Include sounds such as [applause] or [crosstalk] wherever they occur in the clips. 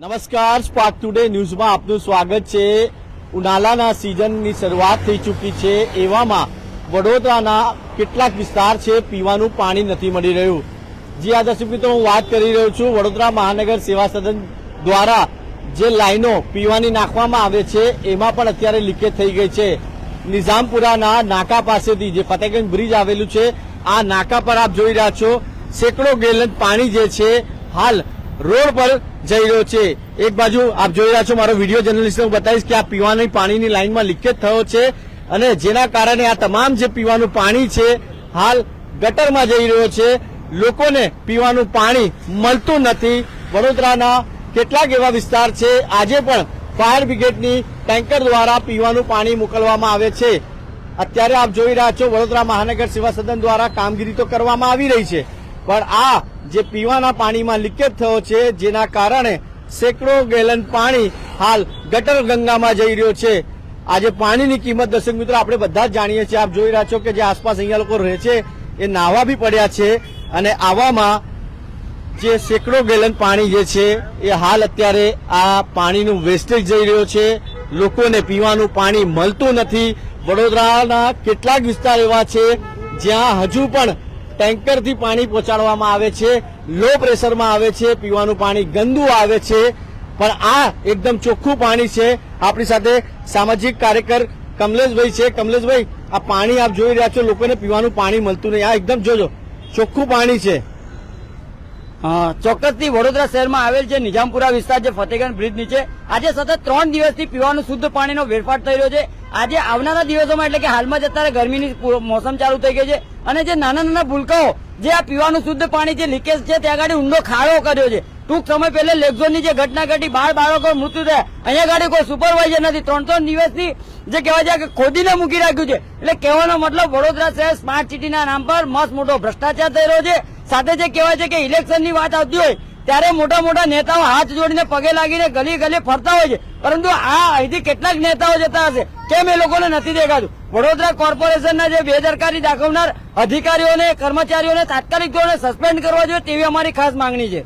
નમસ્કાર, spark today ન્યૂઝમાં આપનું સ્વાગત છે. ઉનાળાના સિઝનની શરૂઆત થઈ ચૂકી છે. એવામાં વડોદરાના કેટલાક વિસ્તાર છે, પીવાનું પાણી નથી મળી રહ્યું. જી આ દર્શક મિત્રો, હું વાત કરી રહ્યો છું વડોદરા મહાનગર સેવા સદન દ્વારા જે લાઈનો પીવાની નાખવામાં આવે છે, એમાં પણ અત્યારે લીકેજ થઈ ગઈ છે. નિઝામપુરાના નાકા પાસેથી જે ફતેગંજ બ્રિજ આવેલું છે, આ નાકા પર આપ જોઈ રહ્યા છો, સેંકડો ગેલન પાણી જે છે, હાલ રોડ પર જઈ રહ્યો છે. એક બાજુ આપ જોઈ રહ્યા છો, મારો વીડિયો જર્નલિસ્ટ હું બતાવીશ કે આ પીવાની પાણીની લાઇનમાં લીકેજ થયો છે અને જેના કારણે આ તમામ જે પીવાનું પાણી છે, હાલ ગટરમાં જઈ રહ્યો છે. લોકોને પીવાનું પાણી મળતું નથી. વડોદરાના કેટલાક એવા વિસ્તાર છે, આજે પણ ફાયર બ્રિગેડની ટેન્કર દ્વારા પીવાનું પાણી મોકલવામાં આવે છે. અત્યારે આપ જોઈ રહ્યા છો, વડોદરા મહાનગર સેવા સદન દ્વારા કામગીરી તો કરવામાં આવી રહી છે. પણ આ જે પીવાના પાણીમાં લીકેજ થયો છે, જેના કારણે સેંકડો ગેલન પાણી હાલ ગટર ગંગામાં જઈ રહ્યો છે. આજે પાણીની કિંમત દર્શક મિત્રો, આપણે બધા જ જાણીએ છીએ. આપ જોઈ રહ્યા છો કે જે આસપાસ અહીંયા લોકો રહે છે, એ નાહવા બી પડ્યા છે અને આવામાં જે સેંકડો ગેલન પાણી જે છે, એ હાલ અત્યારે આ પાણીનું વેસ્ટેજ જઈ રહ્યો છે. લોકોને પીવાનું પાણી મળતું નથી. વડોદરાના કેટલાક વિસ્તાર એવા છે જ્યાં હજુ પણ ટેન્કરથી પાણી પહોંચાડવામાં આવે છે, લો પ્રેશરમાં આવે છે, પીવાનું પાણી ગંદુ આવે છે, પણ આ એકદમ ચોખ્ખું પાણી છે. આપણી સાથે સામાજિક કાર્યકર કમલેશભાઈ છે. કમલેશભાઈ, આ પાણી આપ જોઈ રહ્યા છો, લોકોને પીવાનું પાણી મળતું નહીં. આ એકદમ જોજો ચોખ્ખું પાણી છે. ચોક્કસથી વડોદરા શહેરમાં આવેલ છે નિઝામપુરા વિસ્તાર, જે ફતેગંજ બ્રિજ નીચે, આજે સતત ત્રણ દિવસથી પીવાનું શુદ્ધ પાણીનો વેરફાટ થઈ રહ્યો છે. આજે આવનારા દિવસોમાં એટલે કે હાલમાં જ અત્યારે ગરમીની મોસમ ચાલુ થઈ ગઈ છે અને જે નાના નાના ભૂલકાઓ જે આ પીવાનું શુદ્ધ પાણી જે લીકેજ છે ત્યાં આગળ ઊંડો ખાડો કર્યો છે. ટૂંક સમય પહેલા લેગઝોનની જે ઘટના ઘટી બાર બાળકો મૃત્યુ થયા. અહીંયા ગાડી કોઈ સુપરવાઇઝર નથી. ત્રણ ત્રણ દિવસથી જે કહેવાય છે કે ખોદીને મૂકી રાખ્યું છે. એટલે કહેવાનો મતલબ વડોદરા શહેર સ્માર્ટ સિટીના નામ પર મસ્ત મોટો ભ્રષ્ટાચાર થઈ રહ્યો છે. સાથે જે કહેવાય છે કે ઇલેક્શનની વાત આવતી હોય ત્યારે મોટા મોટા નેતાઓ હાથ જોડીને પગે લાગીને ગલી ગલી ફરતા હોય છે. પરંતુ આ અહીંથી કેટલાક નેતાઓ જતા હશે. કેમ એ લોકોને નથી દેખાતું? વડોદરા કોર્પોરેશનના જે બેદરકારી દાખવનાર અધિકારીઓને, કર્મચારીઓને તાત્કાલિક ધોરણે સસ્પેન્ડ કરવા જોઈએ તેવી અમારી ખાસ માંગણી છે.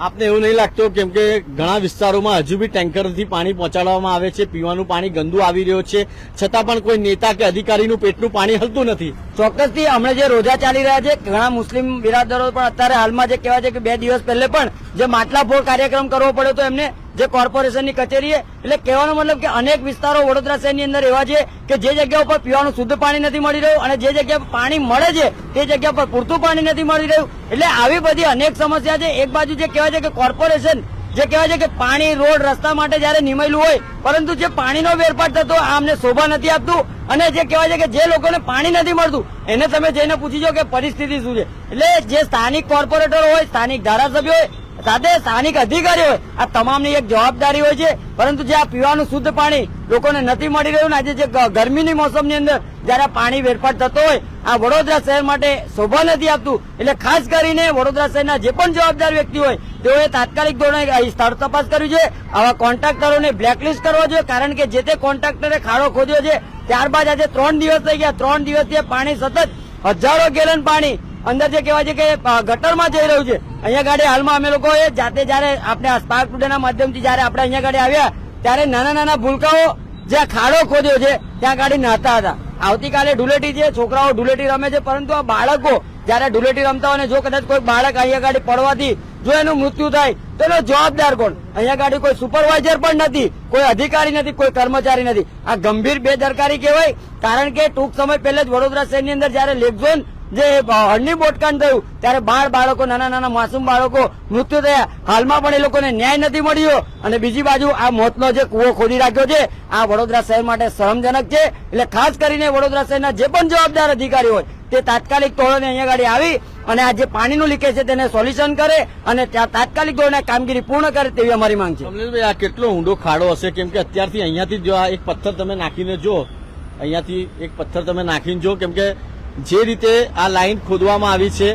આપને એવું નહીં લાગતું કેમ કે ઘણા વિસ્તારોમાં હજુ બી ટેન્કરથી પાણી પહોંચાડવામાં આવે છે, પીવાનું પાણી ગંદુ આવી રહ્યું છે. છતાં પણ કોઈ નેતા કે અધિકારીનું પેટનું પાણી હલતું નથી. ચોક્કસથી હમણાં જે રોજા ચાલી રહ્યા છે, ઘણા મુસ્લિમ બિરાદરો પણ અત્યારે હાલમાં જે કહેવાય છે કે બે દિવસ પહેલે પણ જે માટલા ફોડ કાર્યક્રમ કરવો પડ્યો તો એમને જે કોર્પોરેશનની કચેરીએ, એટલે કહેવાનો મતલબ કે અનેક વિસ્તારો વડોદરા શહેરની અંદર એવા છે કે જે જગ્યા ઉપર પીવાનું શુદ્ધ પાણી નથી મળી રહ્યું અને જે જગ્યા પાણી મળે છે, તે જગ્યા પર પૂરતું પાણી નથી મળી રહ્યું. એટલે આવી બધી અનેક સમસ્યા છે. એક બાજુ જે કહેવાય છે કે કોર્પોરેશન જે કહેવાય છે કે પાણી રોડ રસ્તા માટે જયારે નિમેલું હોય, પરંતુ જે પાણીનો વેરપાટ થતો આમને શોભા નથી આપતું. અને જે કહેવાય છે કે જે લોકોને પાણી નથી મળતું, એને તમે જઈને પૂછી કે પરિસ્થિતિ શું છે. એટલે જે સ્થાનિક કોર્પોરેટર હોય, સ્થાનિક ધારાસભ્યો હોય, સાથે સ્થાનિક અધિકારીઓ આ તમામની એક જવાબદારી હોય છે. પરંતુ જે આ પીવાનું શુદ્ધ પાણી લોકોને નથી મળી રહ્યું ને આજે જે ગરમીની મોસમની અંદર જયારે પાણી વેરફાટ થતો હોય, આ વડોદરા શહેર માટે શોભા નથી આપતું. એટલે ખાસ કરીને વડોદરા શહેરના જે પણ જવાબદાર વ્યક્તિ હોય, તેઓએ તાત્કાલિક ધોરણે સ્થળ તપાસ કરવી જોઈએ. આવા કોન્ટ્રાક્ટરોને બ્લેકલિસ્ટ કરવા જોઈએ, કારણ કે જે તે કોન્ટ્રાક્ટરે ખાડો ખોદ્યો છે, ત્યારબાદ આજે ત્રણ દિવસ થઈ ગયા. ત્રણ દિવસથી પાણી સતત હજારો ગેલન પાણી અંદર જે કહેવાય છે કે ગટરમાં જઈ રહ્યું છે. અહીંયા ગાડી હાલમાં અમે લોકો જાતે જયારે આપણે સ્પાર્ક ટુડેના માધ્યમથી જયારે આપણે અહીંયા ગાડી આવ્યા ત્યારે નાના નાના ભૂલકાઓ જ્યાં ખાડો ખોદ્યો છે, ત્યાં ગાડી નાહતા હતા. આવતીકાલે ધૂળેટી છે, છોકરાઓ ધૂળેટી રમે છે, પરંતુ આ બાળકો જયારે ધૂળેટી રમતા હોય જો કદાચ કોઈ બાળક અહીંયા ગાડી પડવાથી જો એનું મૃત્યુ થાય, તો એનો જવાબદાર કોણ? અહીંયા ગાડી કોઈ સુપરવાઇઝર પણ નથી, કોઈ અધિકારી નથી, કોઈ કર્મચારી નથી. આ ગંભીર બેદરકારી કહેવાય, કારણ કે ટૂંક સમય પહેલા જ વડોદરા શહેરની અંદર જયારે લેકઝોન જે હળની બોટકાન થયું, ત્યારે બાળ બાળકો, નાના નાના માસૂમ બાળકો મૃત્યુ થયા. હાલમાં પણ એ લોકોને ન્યાય નથી મળ્યો. અને બીજી બાજુ આ મોતનો જે કુવો ખોદી રાખ્યો છે, આ વડોદરા શહેર માટે શરમજનક છે. એટલે ખાસ કરીને વડોદરા શહેરના જે પણ જવાબદાર અધિકારી હોય, તે તાત્કાલિક ધોરણે અહીંયા ગાડી આવી અને આ જે પાણીનું લીકેજ છે તેને સોલ્યુશન કરે અને ત્યાં તાત્કાલિક ધોરણે કામગીરી પૂર્ણ કરે તેવી અમારી માંગ છે. કમલેશભાઈ, આ કેટલો ઊંડો ખાડો હશે? કેમ કે અત્યારથી અહીંયાથી જો આ એક પથ્થર તમે નાખીને જો, અહીંયાથી એક પથ્થર તમે નાખીને જો, કેમ કે જે રીતે આ લાઈન ખોદવામાં આવી છે.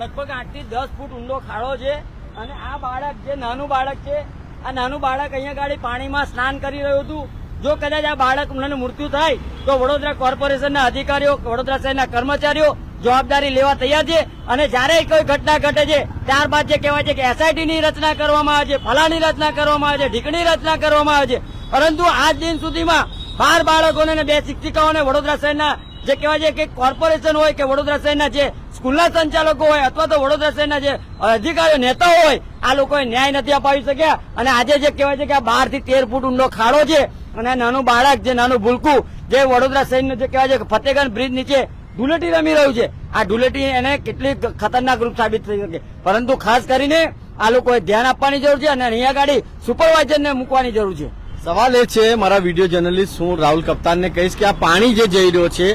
લગભગ આઠથી દસ ફૂટ ઊંડો ખાડો છે અને આ બાળક જે નાનું બાળક છે, આ નાનું બાળક અહીંયા ગાડી પાણીમાં સ્નાન કરી રહ્યું હતું. જો કદાચ આ બાળકનું મૃત્યુ થાય તો વડોદરા કોર્પોરેશનના અધિકારીઓ, વડોદરા શહેરના કર્મચારીઓ જવાબદારી લેવા તૈયાર છે અને જ્યારે કોઈ ઘટના ઘટે છે, ત્યારબાદ જે કહેવાય છે કે એસઆઈટી ની રચના કરવામાં આવે છે ફલાની રચના કરવામાં આવે છે, ઢીકણી રચના કરવામાં આવે છે. પરંતુ આજ દિન સુધીમાં બાર બાળકોને અને બે શિક્ષિકાઓને વડોદરા શહેરના જે કહેવાય છે કે કોર્પોરેશન હોય કે વડોદરા શહેરના જે સ્કૂલના સંચાલકો હોય અથવા તો વડોદરા શહેરના જે અધિકારીઓ, નેતાઓ હોય, આ લોકોએ ન્યાય નથી અપાવી શક્યા. અને આજે જે કહેવાય છે કે આ બારથી તેર ફૂટ ઊંડો ખાડો છે અને નાનું બાળક, જે નાનું ભૂલકું, જે વડોદરા શહેરનું જે કહેવાય છે ફતેગંજ બ્રિજ નીચે ધૂળેટી રમી રહ્યું છે. આ ધૂળેટી એને કેટલી ખતરનાક રૂપ સાબિત થઈ શકે. પરંતુ ખાસ કરીને આ લોકોએ ધ્યાન આપવાની જરૂર છે અને અહીંયા ગાડી સુપરવાઇઝરને મૂકવાની જરૂર છે. સવાલ એ છે, મારા વીડિયો જર્નલિસ્ટ હું રાહુલ કપ્તાનને કહીશ કે આ પાણી જે જઈ રહ્યો છે,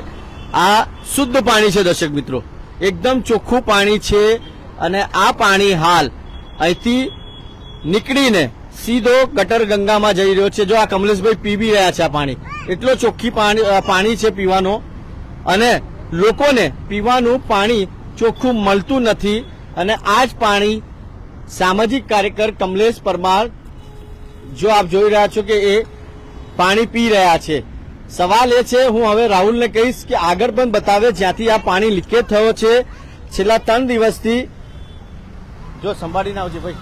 આ શુદ્ધ પાણી છે દર્શક મિત્રો. એકદમ ચોખ્ખું પાણી છે અને આ પાણી હાલ અહીંથી નીકળીને સીધો ગટર ગંગામાં જઈ રહ્યો છે. જો આ કમલેશભાઈ પીવી રહ્યા છે આ પાણી. એટલો ચોખ્ખી પાણી પાણી છે પીવાનો. અને લોકોને પીવાનું પાણી ચોખ્ખું મળતું નથી અને આ જ પાણી સામાજિક કાર્યકર કમલેશ પરમાર જો આપ જોઈ રહ્યા છો કે એ પાણી પી રહ્યા છે. સવાલ એ છે, હું હવે રાહુલને કહીશ કે આગળ પણ બતાવે જ્યાંથી આ પાણી લીકેજ થયો છે. છેલ્લા ત્રણ દિવસથી જો સંભાળીને આવજે ભાઈ.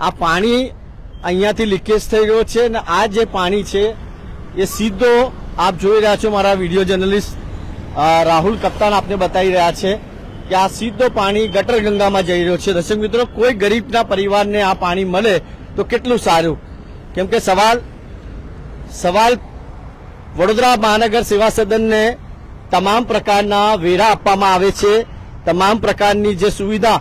આ પાણી અહીંયાથી લીકેજ થઈ રહ્યો છે અને આ જે પાણી છે, એ સીધો આપ જોઈ રહ્યા છો મારા વીડિયો જર્નલિસ્ટ રાહુલ કપ્તાન આપને બતાવી રહ્યા છે કે આ સીધો પાણી ગટર ગંગામાં જઈ રહ્યો છે. દર્શક મિત્રો, કોઈ ગરીબના પરિવારને આ પાણી મળે તો કેટલું સારું? કેમ કે સવાલ સવાલ વડોદરા મહાનગર સેવા સદનને તમામ પ્રકારના વેરા આપવામાં આવે છે. તમામ પ્રકારની જે સુવિધા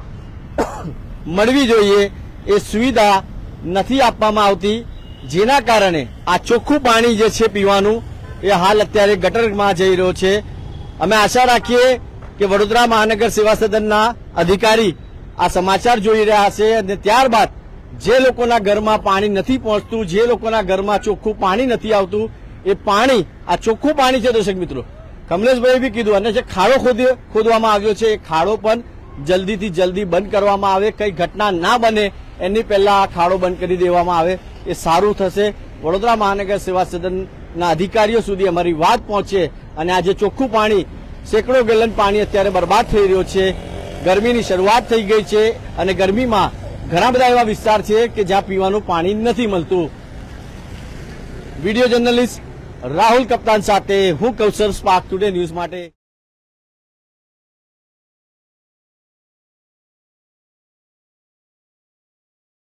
[coughs] મળવી જોઈએ, એ સુવિધા નથી આપવામાં આવતી. જેના કારણે આ ચોખ્ખું પાણી જે છે પીવાનું, એ હાલ અત્યારે ગટરમાં જઈ રહ્યો છે. અમે આશા રાખીએ કે વડોદરા મહાનગર સેવા સદનના અધિકારી આ સમાચાર જોઈ રહ્યા હશે અને ત્યારબાદ જે લોકોના ઘરમાં પાણી નથી પહોંચતું, જે લોકોના ઘરમાં ચોખ્ખું પાણી નથી આવતું, એ પાણી, આ ચોખ્ખું પાણી છે દર્શક મિત્રો. કમલેશભાઈએ બી કીધું, અને જે ખાડો ખોદવામાં આવ્યો છે, એ ખાડો પણ જલ્દીથી જલ્દી બંધ કરવામાં આવે, કઈ ઘટના ના બને એની પહેલા આ ખાડો બંધ કરી દેવામાં આવે, એ સારું થશે. વડોદરા મહાનગર સેવા સદનના અધિકારીઓ સુધી અમારી વાત પહોંચે અને આ જે ચોખ્ખું પાણી, સેંકડો ગેલન પાણી અત્યારે બરબાદ થઈ રહ્યો છે. ગરમીની શરૂઆત થઈ ગઈ છે અને ગરમીમાં ઘણા બધા એવા વિસ્તાર છે કે જ્યાં પીવાનું પાણી નથી મળતું. વીડિયો જર્નલિસ્ટ રાહુલ કપ્તાન સાથે હું કૌશલ સ્પાર્ક ટુડે ન્યૂઝ માટે